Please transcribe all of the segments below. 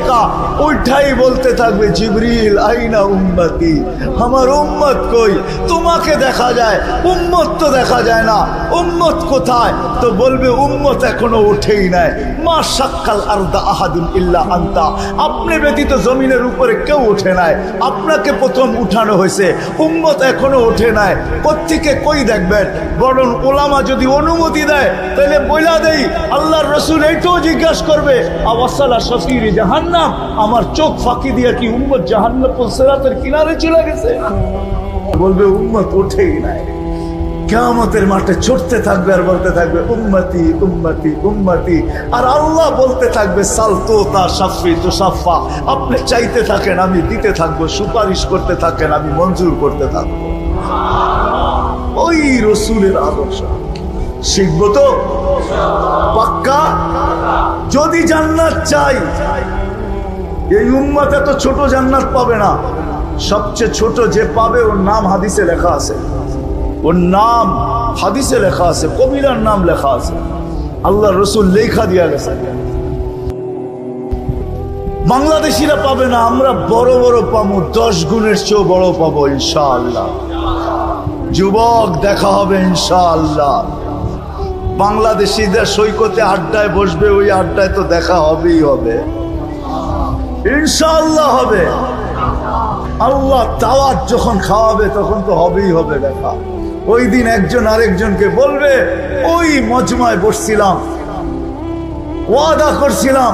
মালাইকা ওইটাই বলতে থাকবে জিবরিল, আইনা উম্মতি? আমার উম্মত কই? তোমাকে দেখা যায়, উম্মত তো দেখা যায় না। উম্মত কোথায়? তো বলবে, উম্মত এখনও ওঠেই নাই। মা সাক্কাল আরদা আহাদুন ইল্লা আন্তা। আপনি ব্যতীত জমিনের উপরে কেউ ওঠে নাই। আপনাকে প্রথম উঠানো হয়েছে। উম্মত এখনও ওঠে নাই। কোত্থেকে কই দেখবেন? বরং ওলামা যদি অনুমতি দেয়, তাহলে বইলা দেই। আল্লাহর রসুল এইটাও জিজ্ঞাসা করবে, আওয়াসালা শফির জাহান্নাম আমার চোখ ফাঁকি দিয়ে কি উম্মত জাহান্নাম কিনারে চলে গেছে? বলবে, উম্মত ওঠেই নাই। কেয়ামতের মাঠে ছুটতে থাকবে আর বলতে থাকবে, উম্মতি উম্মতি উম্মতি। আর আল্লাহ বলতে থাকবে, সাল তো তা সাফি তো সাফা। আপনি চাইতে থাকেন, আমি দিতে থাকব, সুপারিশ করতে থাকেন, আমি মঞ্জুর করতে থাকব। ওই রসুলের আদর্শ। শিখব তো? পাক্কা? যদি জান্নাত চাই এই উম্মত এত ছোট জান্নাত পাবে না। সবচেয়ে ছোট যে পাবে, ওর নাম হাদিসে লেখা আছে। ওর নাম হাদিসে লেখা আছে, কবিরার নাম লেখা আছে। আল্লাহ রসুল লেখা দিয়া গেছে। বাংলাদেশিরা পাবে না, আমরা বড় বড় পাবো, দশ গুণের চেয়েও বড় পাবো, ইনশাআল্লাহ। যুবক, দেখা হবে, ইনশাআল্লাহ। বাংলাদেশিদের সৈকতে আড্ডায় বসবে, ওই আড্ডায় তো দেখা হবেই হবে। ইনশাআল্লাহ হবে। আল্লাহ তাওয়াত যখন খাওয়াবে, তখন তো হবেই হবে দেখা। ওই দিন একজন আরেকজনকে বলবে, ওই মজমায় বসছিলাম, ওয়াদা করছিলাম,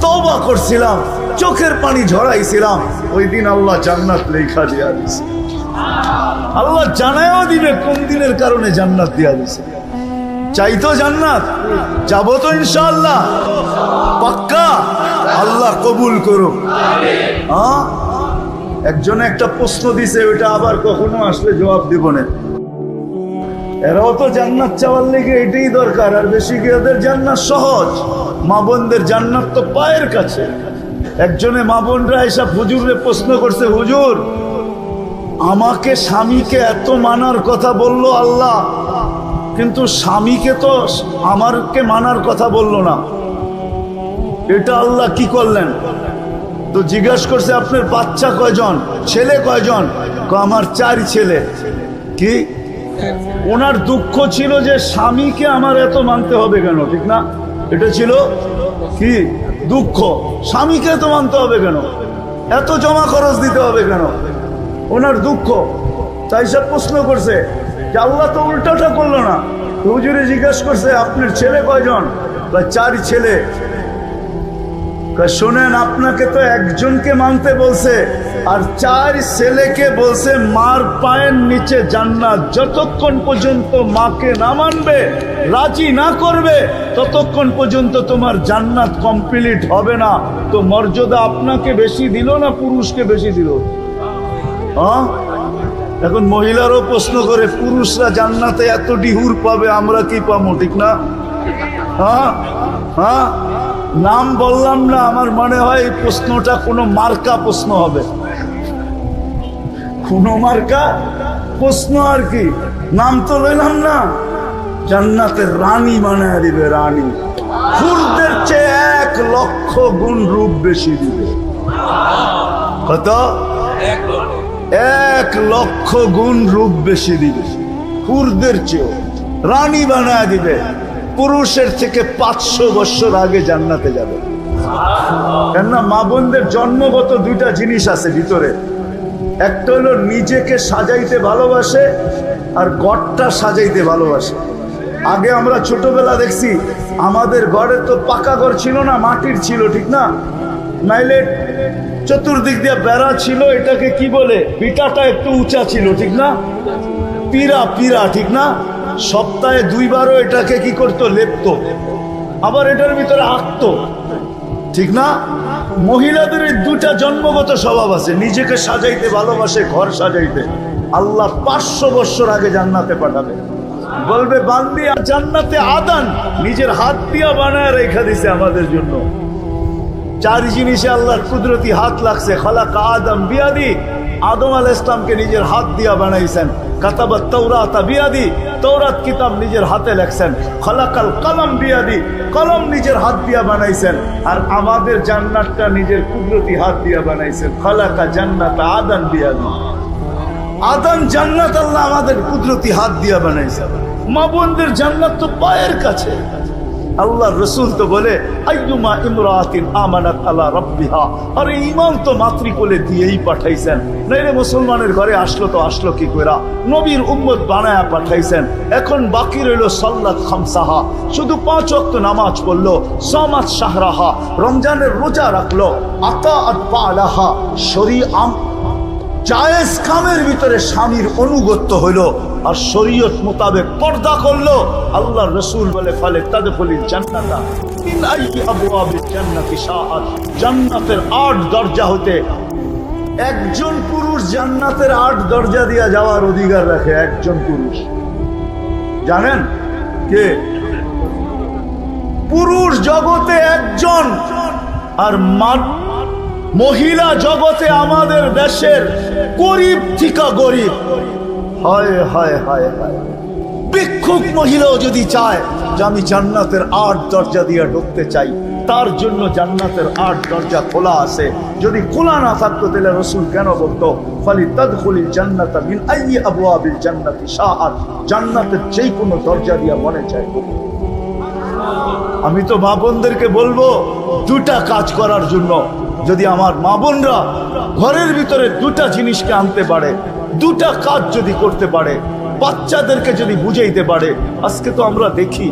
তওবা করছিলাম, চোখের পানি ঝরাইছিলাম। ওই দিন আল্লাহ জান্নাত লেখা দিয়া দিছে। আল্লাহ জানায়ও দিবে কোন দিনের কারণে জান্নাত দিয়া দিছে। চাইতো জান্নাত। যাব তো ইনশাআল্লাহ। পাক্কা? আল্লাহ কবুল করুক। হ্যাঁ একজনে একটা প্রশ্ন দিছে, ওইটা আবার কখনো আসলে জবাব দিব না। এরাও তো জান্নাত চাওয়ার লেগে এটাই দরকার, আর বেশি কি ওদের জান্নাত সহজ? মা বোনদের জান্নাত তো পায়ের কাছে। একজনে মা বোনরা এসব হুজুরে প্রশ্ন করছে, হুজুর, আমাকে স্বামীকে এত মানার কথা বলল আল্লাহ কিন্তু স্বামীকে তো আমারকে মানার কথা বলল না। এটা আল্লাহ কি করলেন? তো জিজ্ঞাসা করছে, আপনার বাচ্চা কয়জন? ছেলে কয়জন? আমার চার ছেলে। কি? ওনার দুঃখ ছিল যে স্বামীকে আমার এত মানতে হবে কেন, ঠিক না? এটা ছিল কি? দুঃখ। স্বামীকে এত মানতে হবে কেন? এত জমা খরচ দিতে হবে কেন? ওনার দুঃখ। তাই সব প্রশ্ন করছে। আল্লাহ তো উল্টাটা করল না। হুজুরে জিজ্ঞাসা করছে আপনার ছেলে কয়জন? কয়, চার ছেলে। শোনেন আপনাকে তো একজনকে মানতে বলছে আর চার ছেলেকে বলছে মার পায়ের নিচে জান্নাত। যতক্ষণ পর্যন্ত মাকে না মানবে রাজি না করবে ততক্ষণ পর্যন্ত তোমার জান্নাত কমপ্লিট হবে না। তো মর্যাদা আপনাকে বেশি দিল না পুরুষকে বেশি দিল? হ্যাঁ এখন মহিলারও প্রশ্ন করে, পুরুষরা জান্নাতে এত ডিহুর পাবে, আমরা কি পাবো, ঠিক না? হ্যাঁ? হ্যাঁ? নাম বললাম না, আমার মনে হয় প্রশ্নটা কোনো মার্কা প্রশ্ন হবে। কোনো মার্কা প্রশ্ন আর কি? নাম তো লইলাম না। জান্নাতের রানী বানায় দিবে রানী। ফুলদের চেয়ে এক লক্ষ গুণ রূপ বেশি দিবে। কত? এক লক্ষ। গুণ রূপ বেশি দিবে। হুরদের চেয়েও। রানী বানায় দিবে। পুরুষের থেকে পাঁচশো বছর আগে জান্নাতে যাবে। কেননা মা বোনদের জন্মগত দুইটা জিনিস আছে ভিতরে। একটা হলো নিজেকে সাজাইতে ভালোবাসে আর গড়টা সাজাইতে ভালোবাসে। আগে আমরা ছোটবেলা দেখছি, আমাদের ঘরে তো পাকা ঘর ছিল না, মাটির ছিল, ঠিক না? নাইলে চতুর্দিক দিয়ে বেড়া ছিল, এটাকে কি বলে? বিটাটা একটু উঁচা ছিল, ঠিক না? পিরা পিরা ঠিক না? সপ্তাহে দুইবারও এটাকে কি করতো? লেপতো। আবার এটার ভিতরে আঁকত। ঠিক না? মহিলাদের এই দুটা জন্মগত স্বভাব আছে। নিজেকে সাজাইতে ভালোবাসে, ঘর সাজাইতে। আল্লাহ পাঁচশো বছর আগে জান্নাতে পাঠাবে। বলবে, বান্দি, জান্নাতে আদান। নিজের হাত দিয়া বানায় রেখা দিছে আমাদের জন্য। চার জিনিসে আল্লাহর কুদরতি হাত লাগছে। খালাকা আদম বিয়াদি, আদম আল ইসলামকে নিজের হাত দিয়া বানাইছেন। কাতাবা নিজের হাতে কলম নিজের হাত বানাইছেন। আর আমাদের নিজের কুদরতি হাত দিয়া বানাইছেন। খলাকা জান্নাত জান্নাত আল্লাহ আমাদের কুদরতি হাত দিয়া বানাইছেন। মা বোনদের জান্নাত তো পায়ের কাছে। আল্লাহ রসুল তো বলে, আইয়ুমা ইমরাতিন আমানাত আলা রাব্বিহা। আরে ইমাম তো মাতৃকোলে দিয়েই পাঠাইছেন। নাইলে মুসলমানের ঘরে আসলো তো আসলো কি কইরা? নবীর উম্মত বানায়া পাঠাইছেন। এখন বাকি রইল সাল্লাত খামসাহা। শুধু পাঁচ ওয়াক্ত নামাজ পড়ল সমাজ শাহরাহা। রমজানের রোজা রাখল। আতা আত পালাহা শরী আম জায়েজ কামের ভিতরে স্বামীর অনুগত্য হইল আর শরীয়ত মোতাবেক পর্দা করল। আল্লাহ রসুল বলে ফলে তাদের ফলি জান্নাতা জান্নাতের আট দরজা হতে একজন পুরুষ জান্নাতের আট দরজা দিয়া যাওয়ার অধিকার রাখে একজন পুরুষ। জানেন? কে? পুরুষ জগতে একজন, আর মা মহিলা জগতে আমাদের দেশের গরিব থিকা গরিব। হায় হায় হায় হায়। ভিক্ষুক মহিলাও যদি চায় যে আমি জান্নাতের আট দরজা দিয়ে ঢুকতে চাই, তার জন্য জান্নাতের আট দরজা খোলা আছে। যদি খোলা না থাকতো, তাহলে রসুল কেন বলতো, ফালি তদখুলি জান্নাতা মিন আইয়ি আবওয়াবিল জান্নাতি শাআত জান্নাতের যেই কোনো দরজা দিয়ে মনে চায়। আমি তো মা বোনদেরকে বলব, দুটা কাজ করার জন্য। যদি আমার মা বোনরা ঘরের ভিতরে দুটা জিনিসকে আনতে পারে, দুটা কাজ যদি করতে পারে, বাচ্চাদেরকে যদি বুঝাইতে পারে, আজকে তো আমরা দেখি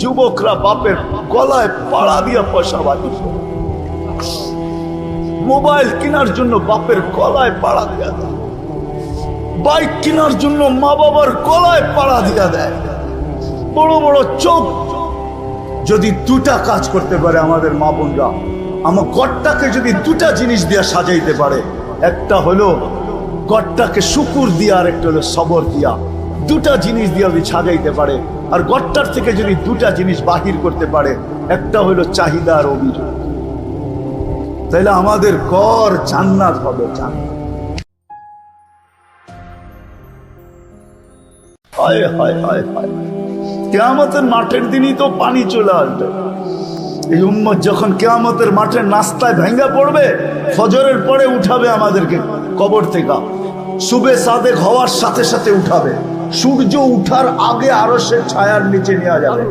যুবকরা বাপের গলায় পাড়া দিয়া পয়সা বাঁধিস মোবাইল কেনার জন্য বাপের গলায় পাড়া দিয়া দেয়। বাইক কেনার জন্য মা বাবার গলায় পাড়া দিয়া দেয়। বড় বড় চোখ যদি দুটা কাজ করতে পারে আমাদের মা বোনরা আমার গড়টাকে যদি দুটা জিনিস দিয়া সাজাইতে পারে, একটা হলো গড়টাকে শুকুর দিয়া, আর একটা হলো সবর দিয়া। দুটা জিনিস দিয়া যদি সাজাইতে পারে, আর গড়টার থেকে যদি দুটা জিনিস বাহির করতে পারে, একটা হলো চাহিদা আর অভিযোগ। তাহলে আমাদের গড় জান্নাত হবে, জান্নাত। হায় হায় হায় হায়। কেয়ামতের মাঠের দিনই তো পানি চলে আসবে। এই উম্মত যখন কেয়ামতের মাঠে নাস্তায় ভেঙ্গা পড়বে, ফজরের পরে উঠাবে আমাদেরকে কবর থেকে। সুবে সাদেক হওয়ার সাথে সাথে উঠাবে। সূর্য উঠার আগে আরও সে ছায়ার নিচে নেওয়া যাবে।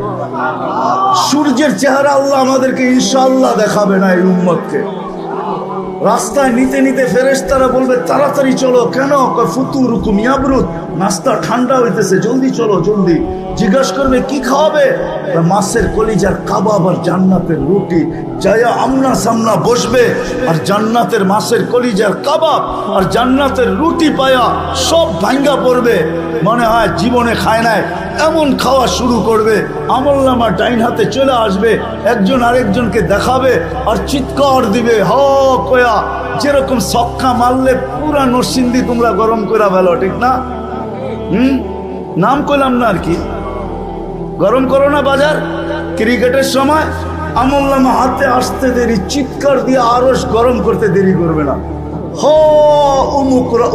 সূর্যের চেহারা আল্লাহ আমাদেরকে ইনশাল্লাহ দেখাবে না এই উম্মতকে। রাস্তায় নিতে নিতে ফেরেশতারা বলবে, তাড়াতাড়ি চলো, কেন? কয় ফুতু রুকুম ইয়াবরুত, নাস্তা ঠান্ডা হইতেছে, জলদি চলো, জলদি। জিজ্ঞাসা করবে, কি খাওয়াবে? মাছের কলিজার কাবাব আর জান্নাতের রুটি। যায়া আমনা সামনা বসবে, আর জান্নাতের মাছের কলিজার কাবাব আর জান্নাতের রুটি পায়া সব ভাঙ্গা পড়বে। মনে হয় জীবনে খায় নাই, এমন খাওয়া শুরু করবে। আমল নামা ডাইন হাতে চলে আসবে, একজন আরেকজনকে দেখাবে আর চিৎকার দিবে, হ কয়া। যেরকম সক্কা মারলে পুরা নরসিংদী তোমরা গরম করে ফেলো, ঠিক না? হুম? নাম করলাম না আর কি? গরম করো না বাজার। ক্রিকেটের সময় আমল নামা হাতে আসতে দেরি, চিৎকার দিয়ে আরও গরম করতে দেরি করবে না। হ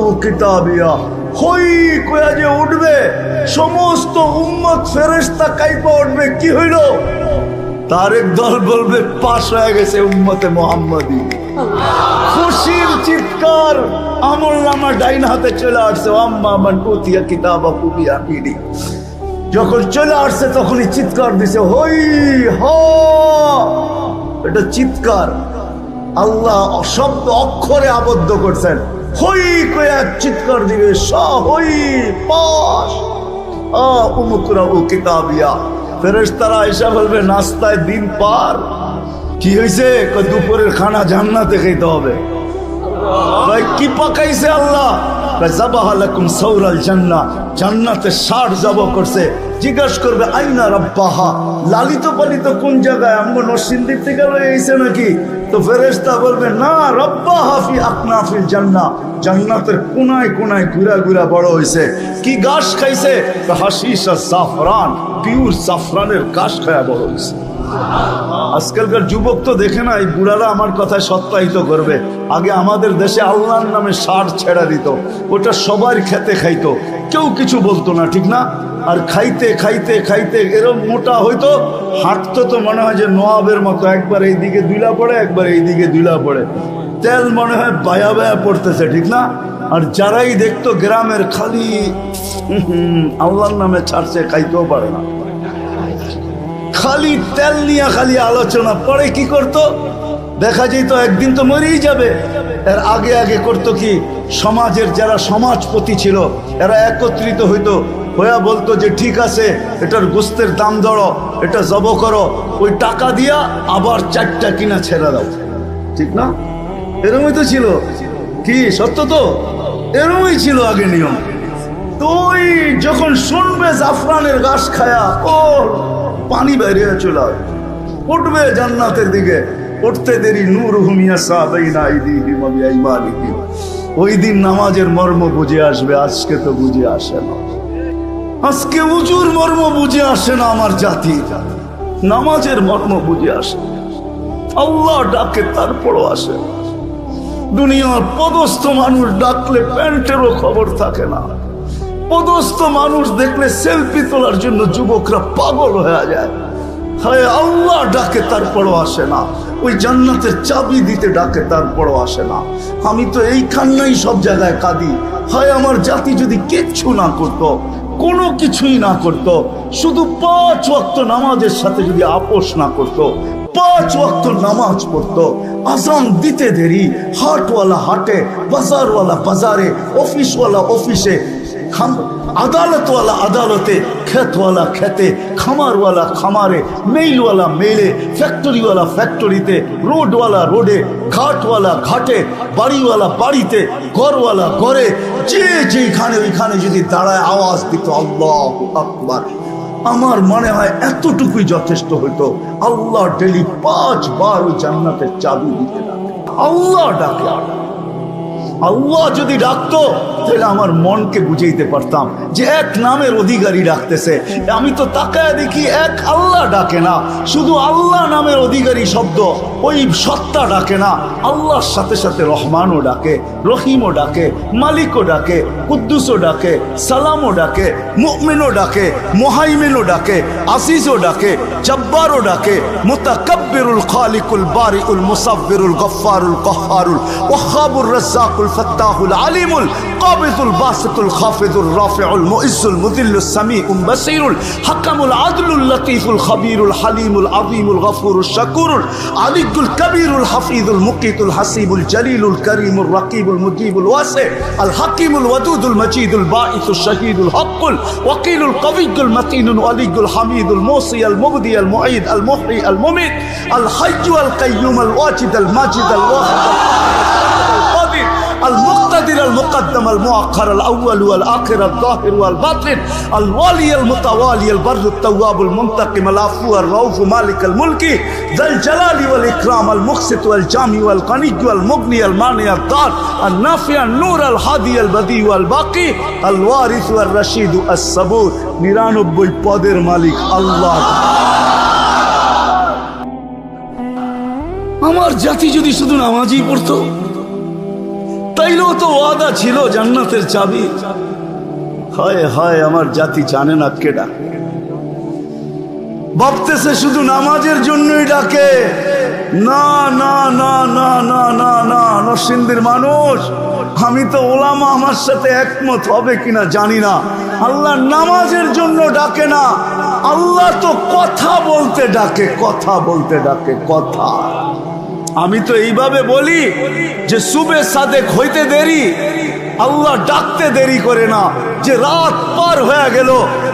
ও কিতাবিয়া। হই কয়া যে উঠবে, সমস্ত উম্মত ফেরেস্তা কাইপা উঠবে, কি হইল? তারেক দল বলবে, পাশ হয়ে গেছে উম্মতে মোহাম্মদী। খুশির চিৎকার আমল নামা ডাইন হাতে চলে আসছে, আম্মা মান উতিয়া কিতাবা কুবিয়া পিডি যখন চলে আসছে, তখনই চিৎকার দিছে, হই, হ। এটা চিৎকার। আল্লাহ শব্দ অক্ষরে আবদ্ধ করছেন। হই কয়া চিৎকার দিবে, সা হই পাশ আ, উমুকরা ও কিতাবিয়া। ফেরেশতারা এসে বলবে, নাস্তায় দিন পার। কি হয়েছে দুপুরের খানা হবে। কয়, কি আল্লাহ? সৌরাল জান্নাহ জান্নাতে করবে, আইনা রব্বাহা? লালিত পালিত কোন জায়গায়? আমগো নরসিংদীর থেকে নাকি? তো ফেরেস্তা বলবে, না রব্বা হাফি আকনাফিল জান্না জান্নাতের কোনায় কোনায় ঘুরা ঘুরা বড় হয়েছে কি ঘাস খাইছে? হাসিস আর সাফরান পিউর সাফরানের ঘাস খায়া বড় হয়েছে আজকালকার যুবক তো দেখে না, এই বুড়ারা আমার কথায় সত্যায়িত করবে। আগে আমাদের দেশে আল্লাহর নামে সার ছেড়া দিত, ওটা সবার খেতে খাইতো। কেউ কিছু বলতো না, ঠিক না? আর খাইতে খাইতে খাইতে এরম মোটা হইতো, হাঁটতো তো মনে হয় যে নোয়াবের মতো, একবার এইদিকে দুইলা পড়ে, একবার এইদিকে দুইলা পড়ে। তেল মনে হয় বায়া বায়া পড়তেছে, ঠিক না? আর যারাই দেখতো গ্রামের খালি আল্লাহর নামে ছাড়ছে, খাইতেও পারে না। খালি তেল নিয়ে খালি আলোচনা। পরে কি করত? দেখা যেত একদিন তো মরেই যাবে। এর আগে আগে করত কি? সমাজের যারা সমাজপতি ছিল, এরা একত্রিত হইতো। হইয়া বলতো যে, ঠিক আছে, এটার গোস্তের দাম ধরো, এটা জব করো, ওই টাকা দিয়া আবার চারটা কিনা ছেড়ে দাও। ঠিক না? এরমই তো ছিল। কি, সত্য তো? এরমই ছিল আগে নিয়ম। তো ওই যখন শুনবে জাফরানের গাছ খায়া, ও পানি বেরিয়ে চলে উঠবে জান্নাতের দিকে। উঠতে দেরি, নূর হুমিয়া ওই দিন নামাজের মর্ম বুঝে আসবে, আজকে তো বুঝে আসে না। আজকে উজুর মর্ম বুঝে আসে না আমার জাতি। নামাজের মর্ম বুঝে আসে। আল্লাহ ডাকে, তারপরও আসে দুনিয়ার পদস্থ মানুষ ডাকলে প্যান্টেরও খবর থাকে না। পদস্থ মানুষ দেখলে সেলফি তোলার জন্য যুবকরা পাগল হয়ে যায়। হায় আল্লাহ, ডাকে তারপরও আসে না। ওই জান্নাতের চাবি দিতে ডাকে তারপরও আসে না। আমি তো এই সব জায়গায় কাঁদি। হয়, আমার জাতি যদি কিচ্ছু না করতো, কোনো কিছুই না করত, শুধু পাঁচ ওয়াক্ত নামাজের সাথে যদি আপোষ না করত, পাঁচ ওয়াক্ত নামাজ পড়তো, আজান দিতে দেরি, হাটওয়ালা হাটে, বাজারওয়ালা বাজারে, অফিসওয়ালা অফিসে আদালতওয়ালা আদালতে, ক্ষেতওয়ালা খেতে খামারওয়ালা খামারে মেইলওয়ালা মেইলে ফ্যাক্টরিওয়ালা ফ্যাক্টরিতে রোডওয়ালা রোডে ঘাটওয়ালা ঘাটে, বাড়িওয়ালা বাড়িতে, ঘরওয়ালা ঘরে, যে যেখানে ওইখানে যদি দাঁড়ায় আওয়াজ দিত, আল্লাহ আকবার। আমার মনে হয় এতটুকুই যথেষ্ট হইতো, আল্লাহ ডেলি পাঁচবার ওই জান্নাতের চাবি দিতে আল্লাহ ডাকে আল্লাহ যদি ডাকতো, তাহলে আমার মনকে বুঝাইতে পারতাম যে এক নামের অধিকারী ডাকতেছে। আমি তো তাকায় দেখি এক আল্লাহ ডাকে না, শুধু আল্লাহ নামের অধিকারী শব্দ, ওই সত্তা ডাকে না। আল্লাহর সাথে সাথে রহমানও ডাকে, রহিমও ডাকে, মালিকও ডাকে, কুদ্দুসও ডাকে, সালামও ডাকে, মুমিনও ডাকে, মোহাইমিনও ডাকে আসিসও ডাকে, জব্বারও ডাকে, মুতাকাব্বিরুল খালিকুল বারিউল মুসাব্বিরুল গফফারুল কহ্হারুল ওয়াহাবুর রাজ্জাকুল الفتاح العليم القابض الباسط الخافض الرافع المؤز المذل السميع البصير الحكم العدل اللطيف الخبير الحليم العظيم الغفور الشكور العلي الكبير الحفيظ المقيت الحسيب الجليل الكريم الرقيب المجيب الواسع الحكيم الودود المجيد الباعث الشهيد الحق الوقيل القوي المتين الولي الحميد الموصي المبدي المعيد المحيي المميت الحي القيوم الواجد الماجد الواحد المقتدر المقدم المؤخر الاول والاخر الظاهر والباطن الوالي المتوالي البر التواب المنتقم العفو الرؤوف مالك الملك ذا الجلال والاكرام المقسط والجامع والغني والمغني المانع الضار النافع النور الهادي البديع والباقي الوارث والرشيد الصبور নিরানব্বই পদের মালিক আল্লাহ আমার জাতি যদি শুধু নামাজই পড়তো তাইলেও তো ওয়াদা ছিল জান্নাতের চাবি। হায় হায়, আমার জাতি জানে না কেডা। ভাবতেছে শুধু নামাজের জন্যই ডাকে। না না না না না না না, নরসিংদীর মানুষ, আমি তো ওলামা আমার সাথে একমত হবে কিনা জানি না। আল্লাহ নামাজের জন্য ডাকে না। আল্লাহ তো কথা বলতে ডাকে, কথা বলতে ডাকে, কথা। আমি তো এইভাবে বলি যে সুবে সাদেক হইতে দেরি, আল্লাহ ডাকতে দেরি করে না, যে রাত পার হয়ে গেল,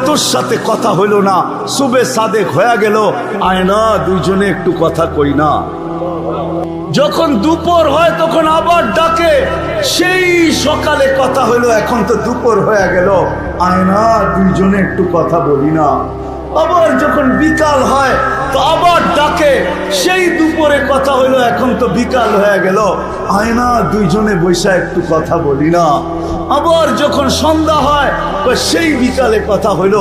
তোর সাথে কথা হইল না, সুবে সাদেক হয়ে গেল আয় না দুইজনে একটু কথা কই না। যখন দুপুর হয় তখন আবার ডাকে, সেই সকালে কথা হইল, এখন তো দুপুর হয়ে গেল আয় না দুইজনে একটু কথা বলি না। আবার যখন বিকাল হয়, তো আবার ডাকে। সেই দুপুরে কথা হইল, এখন তো বিকাল হয়ে গেল। আয়না, দুইজনে বৈশা একটু কথা বলি না। আবার যখন সন্ধ্যা হয় সেই বিকালে কথা হইল।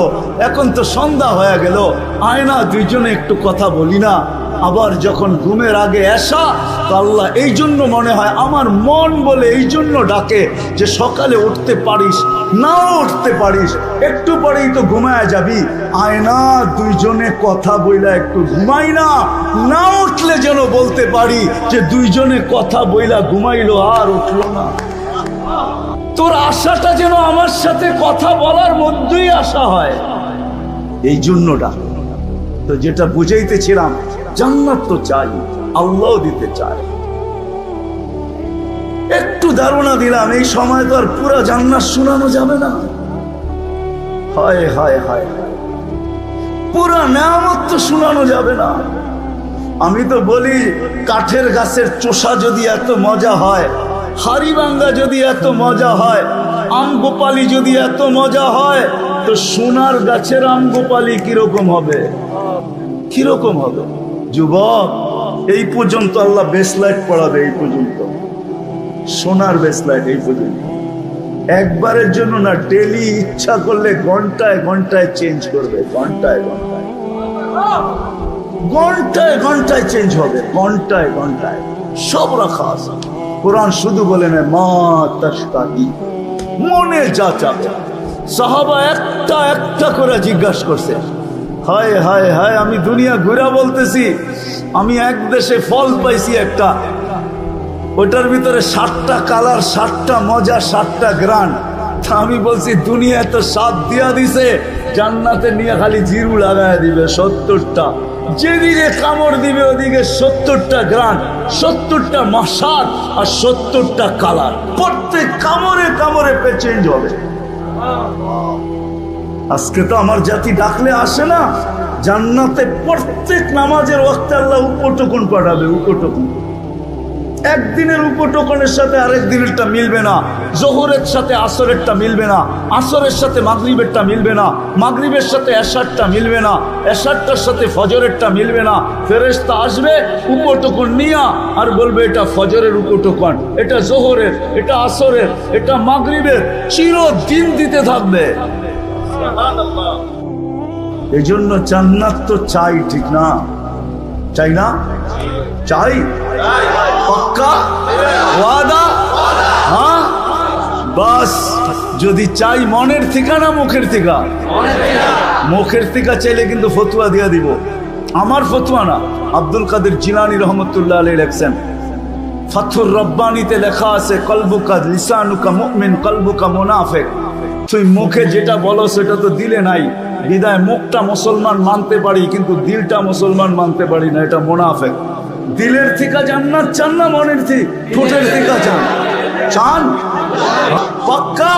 এখন তো সন্ধ্যা হয়ে গেল। আয়না, দুইজনে একটু কথা বলি না। আবার যখন ঘুমের আগে আসা, তো আল্লাহ এই জন্য মনে হয়, আমার মন বলে এই জন্য ডাকে যে সকালে উঠতে পারিস নাও উঠতে পারিস, একটু পরেই তো ঘুমায় যাবি। আয়না, দুইজনে কথা বইলা একটু ঘুমাই না। না উঠলে যেন বলতে পারি যে দুইজনে কথা বইলা ঘুমাইলো আর উঠল না। তোর আশাটা যেন আমার সাথে কথা বলার মধ্যেই আশা হয়। এই জন্য ডাক তো যেটা বুঝাইতেছিলাম, জান্নাত তো চাই আল্লাহ দিতে চায়। একটু ধারণা দিলাম, এই সময় তো আর পুরা জান্নাত শোনানো যাবে না। হায় হায় হায় পুরা নামত তো শোনানো যাবে না। আমি তো বলি, কাঠের গাছের চোষা যদি এত মজা হয় হাড়িভাঙ্গা যদি এত মজা হয়, আম গোপালি যদি এত মজা হয়, তো সোনার গাছের আম গোপালি কীরকম হবে? কীরকম হবে? যুবক, এই পর্যন্ত আল্লাহ বেসলাইট পড়াবে, এই পর্যন্ত। সোনার বেসলাইট এই পর্যন্ত একবারের জন্য না ডেলি ইচ্ছা করলে ঘন্টায় ঘন্টায় চেঞ্জ করবে, ঘন্টায় ঘন্টায়। ঘন্টায় ঘন্টায় চেঞ্জ হবে, ঘন্টায় ঘন্টায়। সব রাখা আছে। কোরআন শুধু বলে না, মা তাস্তাহি মনে যা চাবে সাহাবা একটা একটা করে জিজ্ঞাসা করছে, হায় হায় হায়, আমি দুনিয়া ঘুরা বলতেছি, আমি এক দেশে ফল পাইছি একটা ওটার ভিতরে ষাটটা কালার ষাটটা মজা ষাটটা গ্রান আমি বলছি দুনিয়া তো সাত দিয়া দিছে, জান্নাতে নিয়ে খালি জিরু লাগায় দিবে সত্তরটা। যেদিকে কামড় দিবে, ওদিকে সত্তরটা গ্রান সত্তরটা মশাদ আর সত্তরটা কালার। প্রত্যেক কামড়ে কামড়ে পে চেঞ্জ হবে। আজকে তো আমার জাতি ডাকলে আসে না। জান্নাতে প্রত্যেক নামাজের ওয়াক্তে আল্লাহ উপটকুন পাঠাবে, উপটকুন। একদিনের উপটোকনের সাথে আরেক দিনেরটা মিলবে না। জোহরের সাথে আসরেরটা মিলবে না। আসরের সাথে মাগরিবেরটা মিলবে না। মাগরিবের সাথে এশারটা মিলবে না। এশারটার সাথে ফজরেরটা মিলবে না। ফেরেশতা আসবে উপটোকন নিয়া আর বলবে, এটা ফজরের উপটোকন এটা জোহরের, এটা আসরের, এটা মাগরিবের চিরদিন দিতে থাকবে। এই জন্য জান্নাত তো চাই, ঠিক না? চাই না চাই? পাক্কা? ওয়াদা? হ্যাঁ? বাস, যদি চাই মনের ঠিকানা, মুখের ঠিকা। মুখের ঠিকা চাইলে কিন্তু ফতুয়া দিয়ে দিব। আমার ফতুয়া না, আব্দুল কাদের জিলানি রহমতুল্লাহ আলী লেখছেন ফাথুর রব্বানিতে লেখা আছে, কলবুকা লিসানুকা মুমিন, কলবুকা মুনাফেক। তুই মুখে যেটা বলো, সেটা তো দিলে নাই। বিদায় মুখটা মুসলমান মানতে পারি, কিন্তু দিলটা মুসলমান মানতে পারি না, এটা মুনাফেক। দিলের থিকা জান্নাত, চান না মনের থি ঠোঁটের থিকা চান। চান? পাক্কা?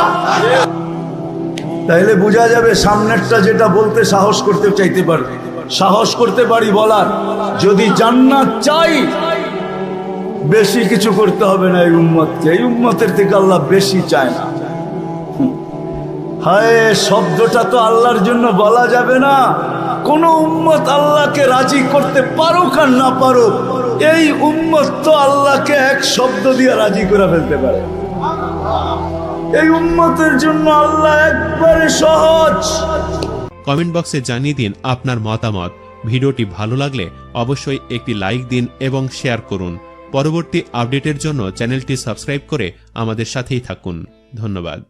তাইলে বোঝা যাবে সামনেরটা যেটা বলতে সাহস করতে চাইতে পারি। সাহস করতে পারি বলার, যদি জান্নাত চাই, বেশি কিছু করতে হবে না এই উম্মতকে। এই উম্মতের থেকে আল্লাহ বেশি চায় না। হায়, শব্দটা তো আল্লাহর জন্য বলা যাবে না। কোন উম্মত আল্লাহকে রাজি করতে পারুক আর না পারুক, এই উম্মত তো আল্লাহকে এক শব্দ দিয়ে রাজি করে ফেলতে পারে। এই উম্মতের জন্য আল্লাহ একবারে সহজ। কমেন্ট বক্সে জানিয়ে দিন আপনার মতামত। ভিডিওটি ভালো লাগলে অবশ্যই একটি লাইক দিন এবং শেয়ার করুন। পরবর্তী আপডেটের জন্য চ্যানেলটি সাবস্ক্রাইব করে আমাদের সাথেই থাকুন। ধন্যবাদ।